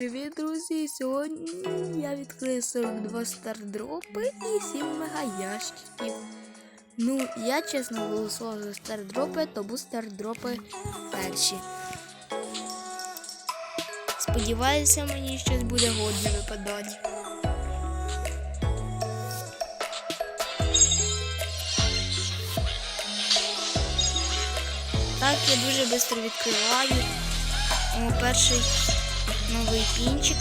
Привіт, друзі! Сьогодні я відкрию 42 стардропи і 7 мегаящиків. Ну, я чесно голосував за стардропи, тому стардропи перші. Сподіваюся, мені щось буде годне випадати. Так, я дуже швидко відкриваю. О, перший новий пінчик.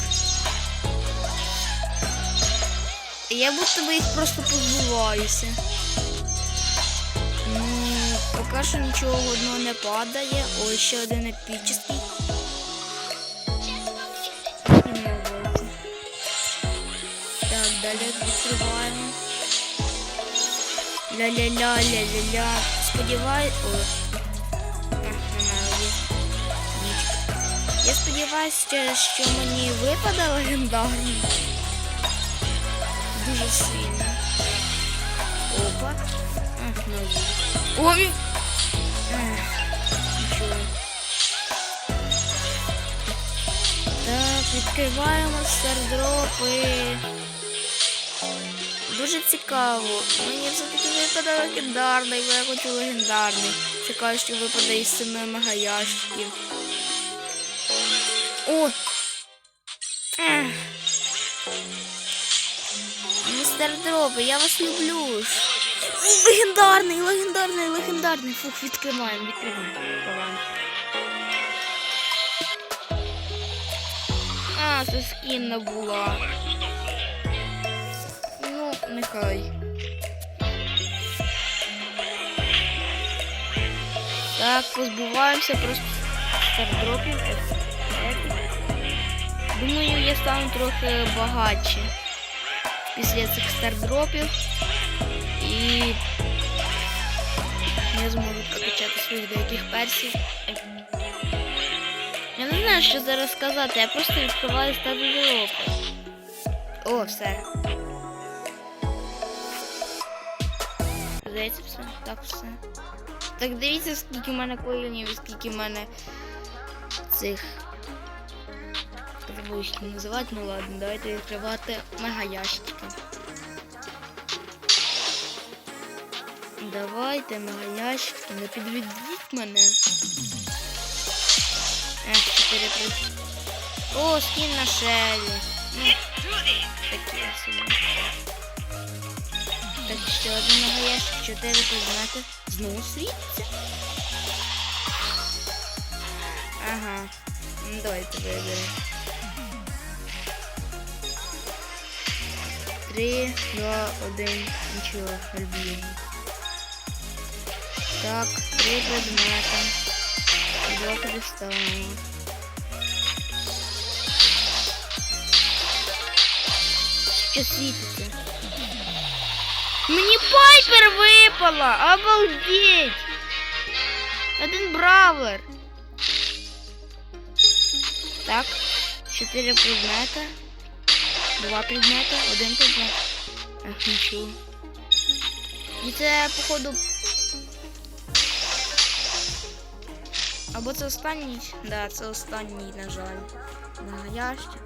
І Я будто би їх просто позбуваюся. Ну, поки що нічого одного не падає. Ось ще один епічний. Так, далі відкриваємо. Ля-ля-ля-ля-ля-ля. Сподіваюсь. Сподіваюся, що мені випаде легендарний. Дуже сильно. Опа. Нові. Ой! Нічого. Так, відкриваємо стардропи. Дуже цікаво. Мені все-таки випаде легендарний, бо я хочу легендарний. Чекаю, що випаде із семи мегаящиків. О! Містер Дропи, я вас люблю. Легендарний, легендарний, легендарний. Фух, відкриваємо. Відкриваємо. А, це скінна була. Ну, нехай. Так, позбуваємося просто стардропів. Думаю, я стану трохи багатше після цих стардропів. І я зможу прокачати своїх деяких персів. Я не знаю, що зараз сказати, я просто відкриваю стардропи. О, все. Здається, все. Так, все. Так дивіться, скільки в мене коїнів і скільки в мене цих. Як називати, ну ладно, давайте відкривати мегаящики. Давайте мегаящики, не підведіть мене. Ех, 4 при... О, скін на шелі. Ну, такі собі. Так, ще один мегаящик, 4 предмети. Знову світиться. Ага. Ну, давайте виберемо. Три, два, один, нічого, альбіон. Так, три предмета. Два кристалла. Що світиться? Мені пайпер випала! Обалдеть! Один бравлер. Так, чотири предмета. Два предмета, один предмет. Ах, нічого. І це, походу. Або це останній? Да, це останній, на жаль. На ящик.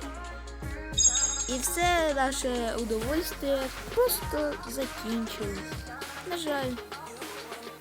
І все наше удовольствие просто закінчилось. На жаль.